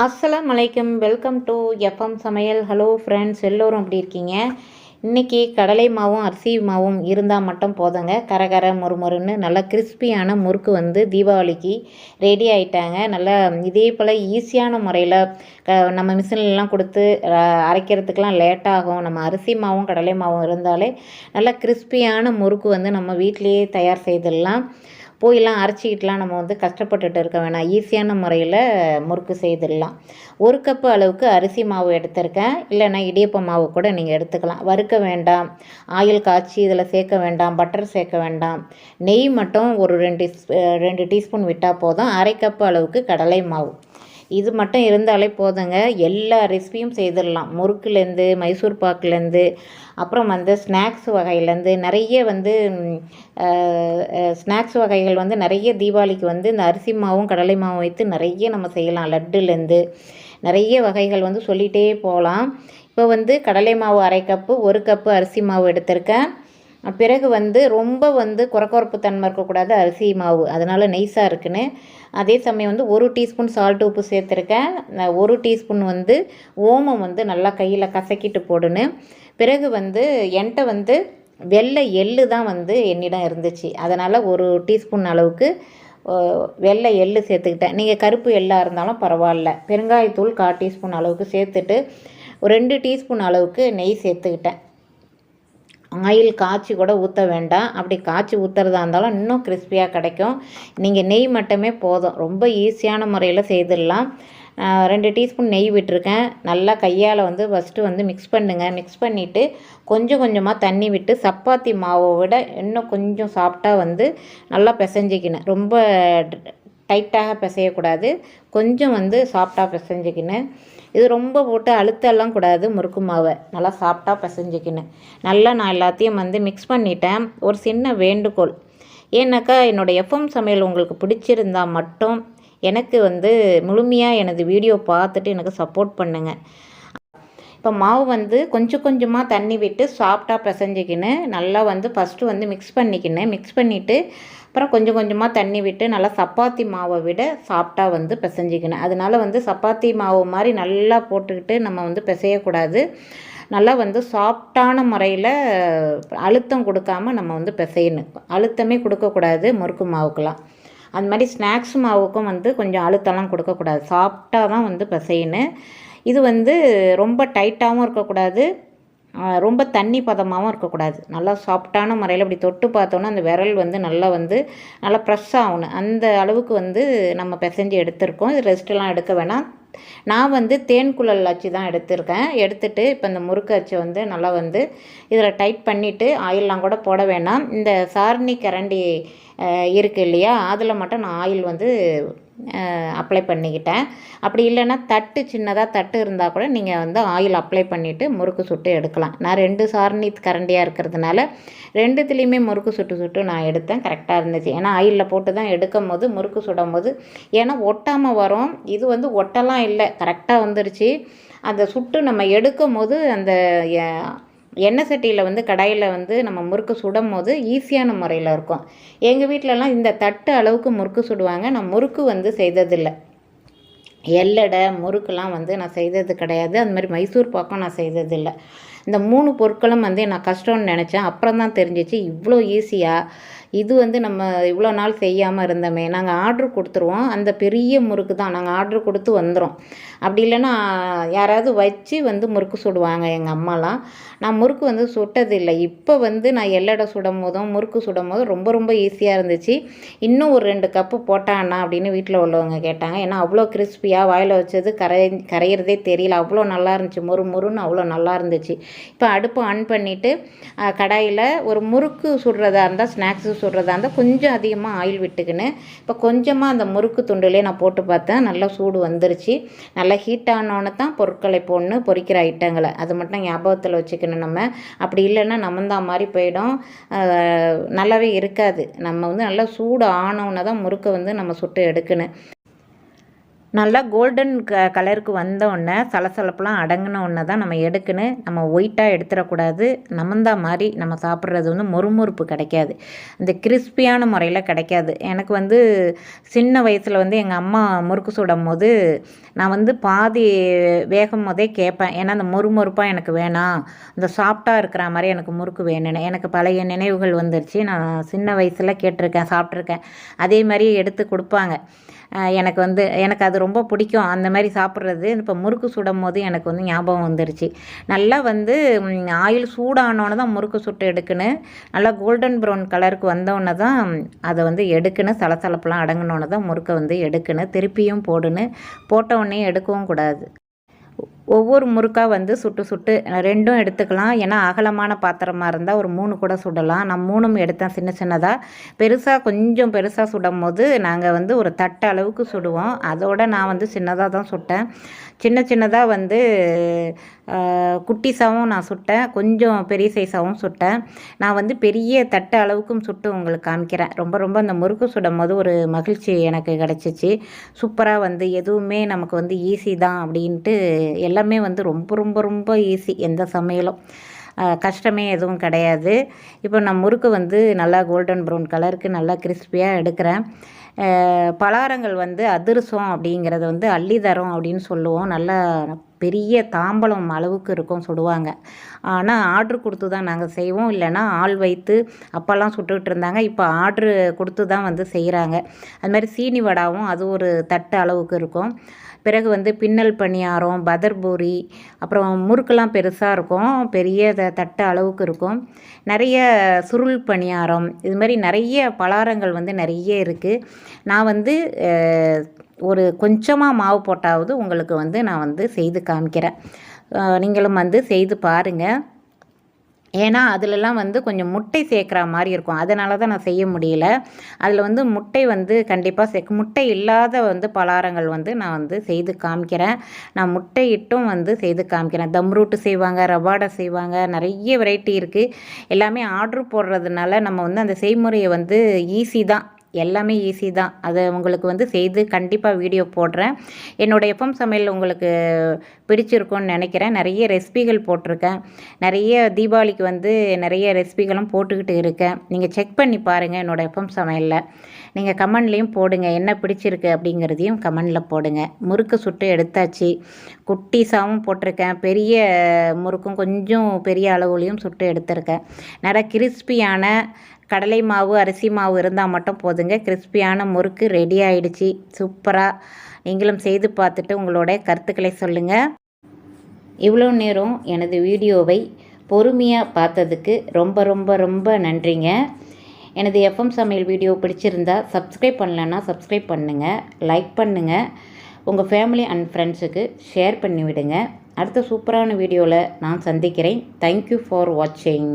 அஸ்லாம் வலைக்கம் welcome to FM சமையல். ஹலோ ஃப்ரெண்ட்ஸ் எல்லோரும் அப்படி இருக்கீங்க? இன்றைக்கி கடலை மாவும் அரிசி மாவும் இருந்தால் மட்டும் போதுங்க. கரகர மொறுமொறுன்னு நல்லா கிறிஸ்பியான முறுக்கு வந்து தீபாவளிக்கு ரெடி ஆகிட்டாங்க நல்லா இதே போல் ஈஸியான முறையில் க நம்ம மிஷின்லாம் கொடுத்து அரைக்கிறதுக்கெலாம் லேட் ஆகும். நம்ம அரிசி மாவும் கடலை மாவும் இருந்தாலே நல்லா கிறிஸ்பியான முறுக்கு வந்து நம்ம வீட்டிலையே தயார் செய்திடலாம். போயெல்லாம் அரைச்சிக்கிட்டுலாம் நம்ம வந்து கஷ்டப்பட்டுட்டு இருக்க வேணாம். ஈஸியான முறையில் முறுக்கு செய்திடலாம். ஒரு கப்பு அளவுக்கு அரிசி மாவு எடுத்திருக்கேன். இல்லைன்னா இடியப்ப மாவு கூட நீங்கள் எடுத்துக்கலாம். வறுக்க வேண்டாம். ஆயில் காய்ச்சி இதில் சேர்க்க வேண்டாம். பட்டர் சேர்க்க வேண்டாம். நெய் மட்டும் ஒரு ரெண்டு ரெண்டு டீஸ்பூன் விட்டால் போதும். அரை கப்பு அளவுக்கு கடலை மாவு. இது மட்டும் இருந்தாலே போதுங்க. எல்லா ரெசிபியும் செய்திடலாம். முறுக்குலேருந்து மைசூர் பாக்குலேருந்து அப்புறம் வந்து ஸ்நாக்ஸ் வகையிலேருந்து நிறைய வந்து ஸ்நாக்ஸ் வகைகள் வந்து நிறைய தீபாவளிக்கு வந்து இந்த அரிசி மாவும் கடலை மாவும் வைத்து நிறைய நம்ம செய்யலாம். லட்டுலேருந்து நிறைய வகைகள் வந்து சொல்லிகிட்டே போகலாம். இப்போ வந்து கடலை மாவு அரை கப்பு ஒரு கப்பு அரிசி மாவு எடுத்திருக்கேன். பிறகு வந்து ரொம்ப வந்து குறக்குறப்பு தன்மை இருக்கக்கூடாது அரிசி மாவு. அதனால் நெய்ஸாக இருக்குன்னு. அதே சமயம் வந்து ஒரு டீஸ்பூன் சால்ட் உப்பு சேர்த்துருக்கேன். ஒரு டீஸ்பூன் வந்து ஓமம் வந்து நல்லா கையில் கசக்கிட்டு போடுன்னு. பிறகு வந்து என்கிட்ட வந்து வெள்ளை எள்ளு தான் வந்து என்னிடம் இருந்துச்சு. அதனால் ஒரு டீஸ்பூன் அளவுக்கு வெள்ளை எள்ளு சேர்த்துக்கிட்டேன். நீங்கள் கருப்பு எள்ளாக இருந்தாலும் பரவாயில்ல. பெருங்காயத்தூள் கால் டீஸ்பூன் அளவுக்கு சேர்த்துட்டு ஒரு ரெண்டு டீஸ்பூன் அளவுக்கு நெய் சேர்த்துக்கிட்டேன். ஆயில் காய்ச்சி கூட ஊற்ற வேண்டாம். அப்படி காய்ச்சி ஊற்றுறதா இருந்தாலும் இன்னும் கிறிஸ்பியாக கிடைக்கும். நீங்கள் நெய் மட்டுமே போதும். ரொம்ப ஈஸியான முறையில் செய்திடலாம். ரெண்டு டீஸ்பூன் நெய் விட்டுருக்கேன். நல்லா கையால் வந்து ஃபஸ்ட்டு வந்து மிக்ஸ் பண்ணுங்கள் மிக்ஸ் பண்ணிவிட்டு கொஞ்சம் கொஞ்சமாக தண்ணி விட்டு சப்பாத்தி மாவை விட இன்னும் கொஞ்சம் சாஃப்டாக வந்து நல்லா பிசைஞ்சிக்கணும் ரொம்ப டைட்டாக பிசையக்கூடாது. கொஞ்சம் வந்து சாஃப்டாக பிசைஞ்சிக்கணும் இது ரொம்ப போட்டு அழுத்தெல்லாம் கூடாது முறுக்கு மாவை. நல்லா சாப்பிட்டா பிசைஞ்சிக்கின்னு. நல்லா நான் எல்லாத்தையும் வந்து மிக்ஸ் பண்ணிட்டேன். ஒரு சின்ன வேண்டுகோள். ஏன்னாக்கா என்னோடய எஃப்எம் சமையல் உங்களுக்கு பிடிச்சிருந்தா மட்டும் எனக்கு வந்து முழுமையாக எனது வீடியோ பார்த்துட்டு எனக்கு சப்போர்ட் பண்ணுங்கள் இப்போ மாவு வந்து கொஞ்சம் கொஞ்சமாக தண்ணி விட்டு சாஃப்டாக பிசைஞ்சிக்கின்னு நல்லா வந்து ஃபஸ்ட்டு வந்து மிக்ஸ் பண்ணிக்கின்னு மிக்ஸ் பண்ணிவிட்டு அப்புறம் கொஞ்சம் கொஞ்சமாக தண்ணி விட்டு நல்லா சப்பாத்தி மாவை விட சாஃப்டாக வந்து பிசைஞ்சிக்கணும் அதனால வந்து சப்பாத்தி மாவு மாதிரி நல்லா போட்டுக்கிட்டு நம்ம வந்து பிசையக்கூடாது. நல்லா வந்து சாஃப்டான முறையில் அழுத்தம் கொடுக்காம நம்ம வந்து பிசையணும். அழுத்தமே கொடுக்கக்கூடாது முறுக்கு மாவுக்கெலாம் அந்த மாதிரி ஸ்நாக்ஸ் மாவுக்கும் வந்து கொஞ்சம் அழுத்தம்லாம் கொடுக்கக்கூடாது. சாஃப்டாக தான் வந்து பிசையணும். இது வந்து ரொம்ப டைட்டாகவும் இருக்கக்கூடாது. ரொம்ப தண்ணி பதமாகவும் இருக்கக்கூடாது. நல்லா சாஃப்டான முறையில் இப்படி தொட்டு பார்த்தோன்னா அந்த விரல் வந்து நல்லா வந்து நல்லா ப்ரெஸ் ஆகணும். அந்த அளவுக்கு வந்து நம்ம பிசைஞ்சு எடுத்திருக்கோம். இது ரெஸ்ட்டெல்லாம் எடுக்க வேணாம். நான் வந்து தேன் குழல் அச்சு தான் எடுத்திருக்கேன். எடுத்துட்டு இப்போ இந்த முறுக்கு அச்சை வந்து நல்லா வந்து இதில் டைட் பண்ணிவிட்டு ஆயிலெலாம் கூட போட வேணாம். இந்த சாரணி கரண்டி இருக்குது இல்லையா? அதில் மட்டும் நான் ஆயில் வந்து அப்ளை பண்ணிக்கிட்டேன். அப்படி இல்லைன்னா தட்டு சின்னதாக தட்டு இருந்தால் கூட நீங்கள் வந்து ஆயில் அப்ளை பண்ணிவிட்டு முறுக்கு சுட்டு எடுக்கலாம். நான் ரெண்டு சாரணி கரண்டியாக இருக்கிறதுனால ரெண்டுத்துலேயுமே முறுக்கு சுட்டு சுட்டு நான் எடுத்தேன். கரெக்டாக இருந்துச்சு. ஏன்னா ஆயிலில் போட்டு தான் எடுக்கும் போது முறுக்கு சுடும் போது ஏன்னா ஒட்டாமல் வரும். இது வந்து ஒட்டலாம் இல்லை. கரெக்டாக வந்துருச்சு. அந்த சுட்டு நம்ம எடுக்கும் போது அந்த எண்ணெய் சட்டியில் வந்து கடாயில் வந்து நம்ம முறுக்கு சுடும் போது ஈஸியான முறையில் இருக்கும். எங்கள் வீட்டிலலாம் இந்த தட்டு அளவுக்கு முறுக்கு சுடுவாங்க. நான் முறுக்கு வந்து செய்ததில்லை. எள்ளடை முறுக்கெல்லாம் வந்து நான் செய்தது கிடையாது. அந்த மாதிரி மைசூர் பாக்கம் நான் செய்ததில்லை. இந்த மூணு பொருட்களும் வந்து நான் கஷ்டம்னு நினச்சேன். அப்புறம் தான் தெரிஞ்சிச்சு. இவ்வளோ ஈஸியாக இது வந்து நம்ம இவ்வளோ நாள் செய்யாமல் இருந்தோமே நாங்கள் ஆர்டர் கொடுத்துருவோம். அந்த பெரிய முறுக்கு தான் நாங்கள் ஆர்டர் கொடுத்து வந்துடும் அப்படி இல்லைன்னா யாராவது வச்சு வந்து முறுக்கு சுடுவாங்க எங்கள் அம்மாலாம். நான் முறுக்கு வந்து சுட்டதில்லை. இப்போ வந்து நான் எல்லடை சுடும் போதும் முறுக்கு சுடும் போதும் ரொம்ப ரொம்ப ஈஸியாக இருந்துச்சு. இன்னும் ஒரு ரெண்டு கப்பு போட்டாண்ணா அப்படின்னு வீட்டில் உள்ளவங்க கேட்டாங்க. ஏன்னா அவ்வளோ கிறிஸ்பியாக வாயில் வச்சது கரை கரையிறதே தெரியல. அவ்வளோ நல்லா இருந்துச்சு. மொறு மொறுன்னு அவ்வளோ நல்லா இருந்துச்சு. இப்போ அடுப்பு ஆன் பண்ணிவிட்டு கடாயில் ஒரு முறுக்கு சுடுறதா இருந்தால் ஸ்நாக்ஸு சுடுறதா இருந்தால் கொஞ்சம் அதிகமாக ஆயில் விட்டுக்கின்னு இப்போ கொஞ்சமாக அந்த முறுக்கு துண்டுலேயே நான் போட்டு பார்த்தேன். நல்லா சூடு வந்துருச்சு. நல்லா ஹீட் ஆனோன்னு தான் பொருட்களை போடணும் பொறிக்கிற ஐட்டங்களை. அது மட்டும் ஞாபகத்தில் வச்சுக்கணும் நம்ம. அப்படி இல்லைன்னா நமந்தா மாதிரி போயிடும். நல்லாவே இருக்காது. நம்ம வந்து நல்லா சூடு ஆனோன்னு தான் முறுக்கை வந்து நம்ம சுட்டு எடுக்கணும். நல்லா கோல்டன் க கலருக்கு வந்த உடனே சலசலப்பெலாம் அடங்கின உடனே தான் நம்ம எடுக்கணும் நம்ம ஒயிட்டாக எடுத்துடக்கூடாது. நமந்தா மாதிரி நம்ம சாப்பிட்றது வந்து மொறுமொறுப்பு கிடைக்காது. இந்த கிறிஸ்பியான முறையில் கிடைக்காது. எனக்கு வந்து சின்ன வயசில் வந்து எங்கள் அம்மா முறுக்கு சுடும் போது நான் வந்து பாதி வேகும் போதே கேட்பேன். ஏன்னா அந்த மொறுமொறுப்பாக எனக்கு வேணாம். இந்த சாஃப்டாக இருக்கிற மாதிரி எனக்கு முறுக்கு வேணும்னு. எனக்கு பழைய நினைவுகள் வந்துருச்சு. நான் சின்ன வயசில் கேட்டிருக்கேன் சாப்பிட்ருக்கேன் அதே மாதிரி எடுத்து கொடுப்பாங்க. எனக்கு வந்து எனக்கு அது ரொம்ப பிடிக்கும். அந்த மாதிரி சாப்பிட்றது இப்போ முறுக்கு சுடும் போது எனக்கு வந்து ஞாபகம் வந்துருச்சு. நல்லா வந்து ஆயில் சூடானோன்னு தான் முறுக்கு சுட்டு எடுக்கணும் நல்லா கோல்டன் ப்ரௌன் கலருக்கு வந்தோடனே தான் அதை வந்து எடுக்கணும் சலசலப்பெலாம் அடங்கினோன்னு தான் முறுக்கை வந்து எடுக்கணும் திருப்பியும் போடணும் போட்டவுடனே எடுக்கவும் கூடாது. ஒவ்வொரு முறுக்காக வந்து சுட்டு சுட்டு ரெண்டும் எடுத்துக்கலாம். ஏன்னா அகலமான பாத்திரமாக இருந்தால் ஒரு மூணு கூட சுடலாம். நான் மூணும் எடுத்தேன் சின்ன சின்னதாக பெருசாக கொஞ்சம் பெருசாக சுடும் போது நாங்கள் வந்து ஒரு தட்டு அளவுக்கு சுடுவோம். அதோடு நான் வந்து சின்னதாக தான் சுட்டேன். சின்ன சின்னதாக வந்து குட்டிஸாகவும் நான் சுட்டேன். கொஞ்சம் பெரிய சைஸாகவும் சுட்டேன். நான் வந்து பெரிய தட்டு அளவுக்கும் சுட்டு உங்களுக்கு காமிக்கிறேன். ரொம்ப ரொம்ப அந்த முறுக்கு சுடும் போது ஒரு மகிழ்ச்சி எனக்கு கிடச்சிச்சு. சூப்பராக வந்து எதுவுமே நமக்கு வந்து ஈஸி தான் அப்படின்ட்டு எல்லாமே வந்து ரொம்ப ரொம்ப ரொம்ப ஈஸி எந்த சமையலும். கஷ்டமே எதுவும் கிடையாது. இப்போ நான் முறுக்கு வந்து நல்லா கோல்டன் ப்ரௌன் கலருக்கு நல்லா கிறிஸ்பியாக எடுக்கிறேன். பலாரங்கள் வந்து அதிரசம் அப்படிங்கிறது வந்து அள்ளிதரம் அப்படின்னு சொல்லுவோம். நல்லா பெரிய தாம்பலம் அளவுக்கு இருக்கும் சுடுவாங்க ஆனால் ஆர்ட்ரு கொடுத்து தான் நாங்கள் செய்வோம். இல்லைன்னா ஆள் வைத்து அப்போல்லாம் சுட்டுக்கிட்டு இருந்தாங்க. இப்போ ஆர்ட்ரு கொடுத்து தான் வந்து செய்கிறாங்க அது மாதிரி சீனி வடாவும் அது ஒரு தட்டு அளவுக்கு இருக்கும். பிறகு வந்து பின்னல் பணியாரம் பதர்பூரி அப்புறம் முறுக்கெல்லாம் பெருசாக இருக்கும். பெரிய தட்ட அளவுக்கு இருக்கும். நிறைய சுருள் பணியாரம் இது மாதிரி நிறைய பலாரங்கள் வந்து நிறைய இருக்குது நான் வந்து ஒரு கொஞ்சமாக மாவு போட்டாவது உங்களுக்கு வந்து நான் வந்து செய்து காமிக்கிறேன். நீங்களும் வந்து செய்து பாருங்கள் ஏன்னா அதிலலாம் வந்து கொஞ்சம் முட்டை சேர்க்குற மாதிரி இருக்கும். அதனால தான் நான் செய்ய முடியல. அதில் வந்து முட்டை வந்து கண்டிப்பாக சேர்க்க முட்டை இல்லாத வந்து பலாரங்கள் வந்து நான் வந்து செய்து காமிக்கிறேன். நான் முட்டை இட்டும் வந்து செய்து காமிக்கிறேன். தம் ரூட்டு செய்வாங்க ரவாடை செய்வாங்க நிறைய வெரைட்டி இருக்குது எல்லாமே ஆர்டர் போடுறதுனால நம்ம வந்து அந்த செய்முறையை வந்து ஈஸி தான். எல்லாமே ஈஸி தான். அதை உங்களுக்கு வந்து செய்து கண்டிப்பாக வீடியோ போடுறேன். என்னோடய எஃப்எம் சமையல் உங்களுக்கு பிடிச்சிருக்கும்னு நினைக்கிறேன். நிறைய ரெசிபிகள் போட்டிருக்கேன். நிறைய தீபாவளிக்கு வந்து நிறைய ரெசிபிகளும் போட்டுக்கிட்டு இருக்கேன். நீங்கள் செக் பண்ணி பாருங்கள் என்னோடய எஃப்எம் சமையலில். நீங்கள் கமெண்ட்லேயும் போடுங்க. என்ன பிடிச்சிருக்கு அப்படிங்கிறதையும் கமெண்டில் போடுங்க. முறுக்கு சுட்டு எடுத்தாச்சு. குட்டீஸாகவும் போட்டிருக்கேன். பெரிய முறுக்கும் கொஞ்சம் பெரிய அளவுலேயும் சுட்டு எடுத்திருக்கேன். நிறைய கிறிஸ்பியான கடலை மாவு அரிசி மாவு இருந்தால் மட்டும் போதுங்க. கிறிஸ்பியான முறுக்கு ரெடி ஆயிடுச்சு. சூப்பராக நீங்களும் செய்து பார்த்துட்டு உங்களோட கருத்துக்களை சொல்லுங்கள் இவ்வளோ நேரம் எனது வீடியோவை பொறுமையாக பார்த்ததுக்கு ரொம்ப ரொம்ப ரொம்ப நன்றிங்க. எனது எஃப்எம் சமையல் வீடியோ பிடிச்சிருந்தா சப்ஸ்கிரைப் பண்ணலன்னா சப்ஸ்கிரைப் பண்ணுங்கள் லைக் பண்ணுங்கள் உங்கள் ஃபேமிலி அண்ட் ஃப்ரெண்ட்ஸுக்கு ஷேர் பண்ணி விடுங்க அடுத்த சூப்பரான வீடியோவில் நான் சந்திக்கிறேன். தேங்க்யூ ஃபார் வாட்சிங்